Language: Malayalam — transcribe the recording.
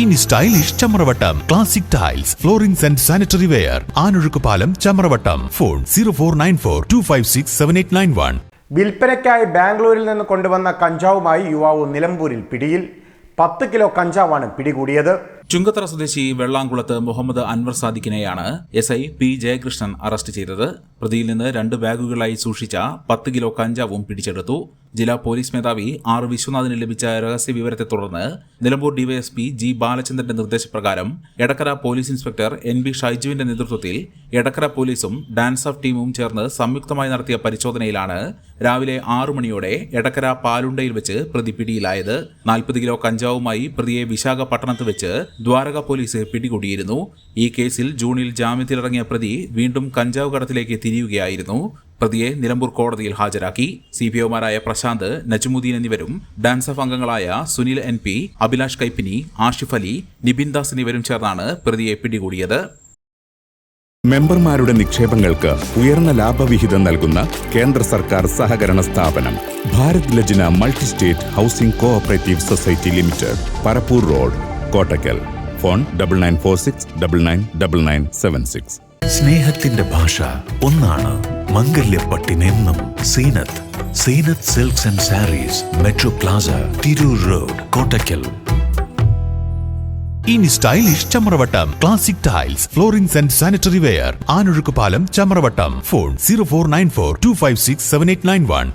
ഇനി stylish Chamravattam. Classic tiles floorings and sanitary ware Anozhukkupalam Chamravattam. Phone zero four nine four two five six seven eight nine one വിൽപ്പനയ്ക്കായി ബാംഗ്ലൂരിൽ നിന്ന് കൊണ്ടുവന്ന കഞ്ചാവുമായി യുവാവ് നിലമ്പൂരിൽ പിടിയിൽ. പത്ത് കിലോ കഞ്ചാവാണ് പിടികൂടിയത്. ചുങ്കത്തറ സ്വദേശി Vellamkulath Muhammad Anwar സാദിഖിനെയാണ് S I P Jayakrishnan arrest ചെയ്തത്. പ്രതിയിൽ നിന്ന് രണ്ട് ബാഗുകളായി സൂക്ഷിച്ച പത്ത് കിലോ കഞ്ചാവും പിടിച്ചെടുത്തു. ജില്ലാ പോലീസ് മേധാവി ആർ വിശ്വനാഥിന് ലഭിച്ച രഹസ്യ വിവരത്തെ തുടർന്ന് നിലമ്പൂർ ഡിവൈഎസ്പി ജി ബാലചന്ദ്രന്റെ നിർദ്ദേശപ്രകാരം Edakkara police inspector N B ഷൈജുവിന്റെ നേതൃത്വത്തിൽ എടക്കര പോലീസും ഡാൻസ് ഓഫ് ടീമും ചേർന്ന് സംയുക്തമായി നടത്തിയ പരിശോധനയിലാണ് രാവിലെ ആറു മണിയോടെ എടക്കര പാലുണ്ടയിൽ വെച്ച് പ്രതി പിടിയിലായത്. നാൽപ്പത് കിലോ കഞ്ചാവുമായി പ്രതിയെ വിശാഖപട്ടണത്ത് വെച്ച് ദ്വാരക പോലീസ് പിടികൂടിയിരുന്നു. ഈ കേസിൽ ജൂണിൽ ജാമ്യത്തിലിറങ്ങിയ പ്രതി വീണ്ടും കഞ്ചാവ് കടത്തിലേക്ക് തിരിയുകയായിരുന്നു. പ്രതിയെ നിലമ്പൂർ കോടതിയിൽ ഹാജരാക്കി. സി പി ഒമാരായ പ്രശാന്ത് നജ്മുദ്ദീൻ എന്നിവരും ഡാൻസഫ് ഓഫ് അംഗങ്ങളായ സുനിൽ എൻ പി അഭിലാഷ് കൈപ്പിനി ആഷിഫ് അലി നിബിൻ ദാസ് എന്നിവരും ചേർന്നാണ് പ്രതിയെ പിടികൂടിയത്. മെമ്പർമാരുടെ നിക്ഷേപങ്ങൾക്ക് ഉയർന്ന ലാഭവിഹിതം നൽകുന്ന കേന്ദ്ര സർക്കാർ സഹകരണ സ്ഥാപനം Bharat Lajna multi state housing cooperative society limited Parappur road Kottakkal. Phone double nine four six double nine double nine seven six. സ്നേഹത്തിന്റെ ഭാഷ ഒന്നാണ്. മംഗല്യപ്പട്ടിനെന്നും Zeenath. Zeenath silks and sarees metro plaza Tirur road Kottakkal. ഇനി stylish Chamravattam classic tiles floorings and sanitary ware Anozhukkupalam Chamravattam. Phone zero four nine four two five six seven eight nine one.